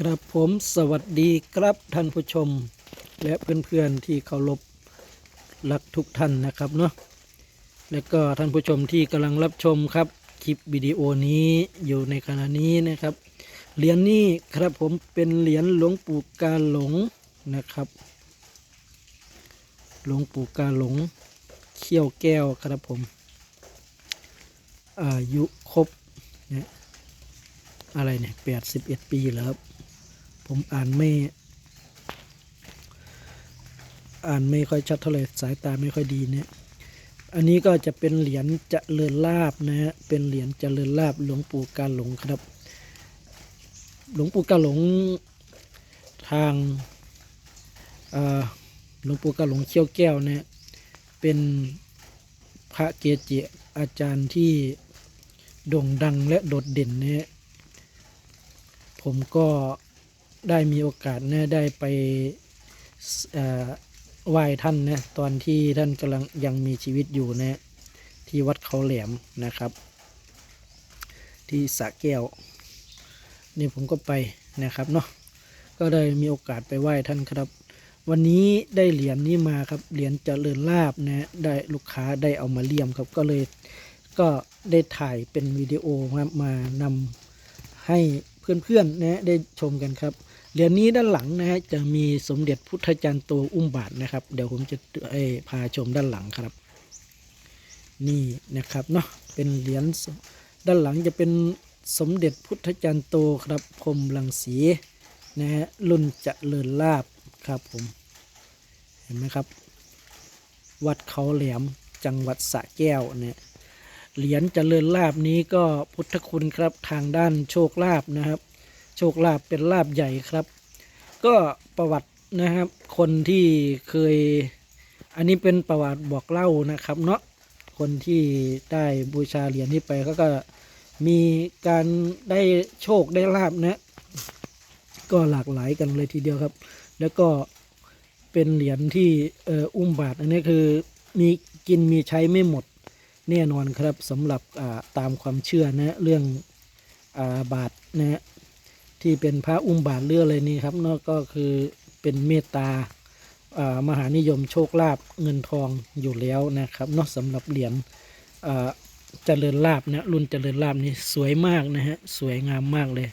ครับผมสวัสดีครับท่านผู้ชม และเพื่อนๆที่เคารพรักทุกท่านนะครับเนาะและก็ท่านผู้ชมที่กำลังรับชมครับคลิปวิดีโอนี้อยู่ในขณะนี้นะครับเหรียญนี้ครับผมเป็นเหรียญหลวงปู่กาหลงนะครับ หลวงปู่กาหลงเขี้ยวแก้วครับผมอายุครบเนี่ยอะไรเนี่ยแปดสิบเอ็ดปีแล้วครับ ผมอ่านไม่ อ่านไม่ค่อยชัดเท่าไหร่สายตาไม่ค่อยดีเนี่ยอันนี้ก็จะเป็นเหรียญเจริญลาบนะฮะเป็นเหรียญเจริญลาบหลวงปู่กาหลงครับ หลวงปู่กาหลงทางหลวงปู่กาหลงเขี้ยวแก้วเนี่ยเป็นพระเกจิอาจารย์ที่โด่งดังและโดดเด่นเนี่ยผมก็ ได้มีโอกาสเนี่ยได้ไปไหว้ท่านนะตอนที่ท่านกำลังยังมีชีวิตอยู่นะที่วัดเขาแหลมนะครับ ที่สะแก้วนี่ผมก็ไปนะครับเนาะก็ได้มีโอกาสไปไหว้ท่านครับ วันนี้ได้เหรียญนี้มาครับเหรียญเจริญลาบนะได้ลูกค้าได้เอามาเลี่ยมครับก็เลยก็ได้ถ่ายเป็นวิดีโอมามานำให้เพื่อนๆนะได้ชมกันครับ เหรียญนี้ด้านหลังนะฮะจะมีสมเด็จพุทธจารย์โตอุ้มบาทนะครับ เดี๋ยวผมจะพาชมด้านหลังครับ นี่นะครับเนาะเป็นเหรียญด้านหลังจะเป็นสมเด็จพุทธจารย์โตครับพรหมลังสีนะฮะรุ่นเจริญลาบครับผมเห็นไหมครับ วัดเขาแหลมจังหวัดสระแก้วเนี่ยเหรียญเจริญลาบนี้ก็พุทธคุณครับทางด้านโชคลาภนะครับ โชคลาภเป็นลาบใหญ่ครับ ก็ประวัตินะครับ คนที่เคย อันนี้เป็นประวัติบอกเล่านะครับ เนาะคนที่ได้บูชาเหรียญนี้ไปเขาก็มีการได้โชคได้ลาบนะก็หลากหลายกันเลยทีเดียวครับ แล้วก็เป็นเหรียญที่เอ่ออุ้มบาทอันนี้คือมีกินมีใช้ไม่หมดแน่นอนครับสำหรับอ่าตามความเชื่อนะเรื่องอาบาทนะ ที่เป็นพระอุ้มบาทเรืออะไรนี่ครับนอกก็คือเป็นเมตตาอ่ามหานิยมโชคลาภเงินทองอยู่แล้วนะครับนอกสำหรับเหรียญอ่าเจริญลาบนะรุ่นเจริญลาบนี่สวยมากนะฮะสวยงามมากเลย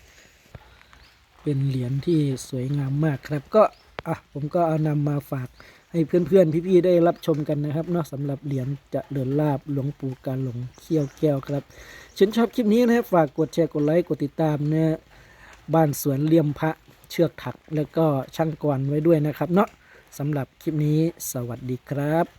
เป็นเหรียญที่สวยงามมากครับก็อะผมก็เอานำมาฝากให้เพื่อนๆพี่ๆได้รับชมกันนะครับนาะสำหรับเหรียญเจะเดินลาบหลวงปู่การหลงเขี้ยวแก้วครับฉันชอบคลิปนี้นะครับฝากกดแชร์กดไลค์กดติดตามนะ บ้านสวนเลี่ยมพระเชือกถักแล้วก็ช่างกรไว้ด้วยนะครับ เนาะสำหรับคลิปนี้สวัสดีครับ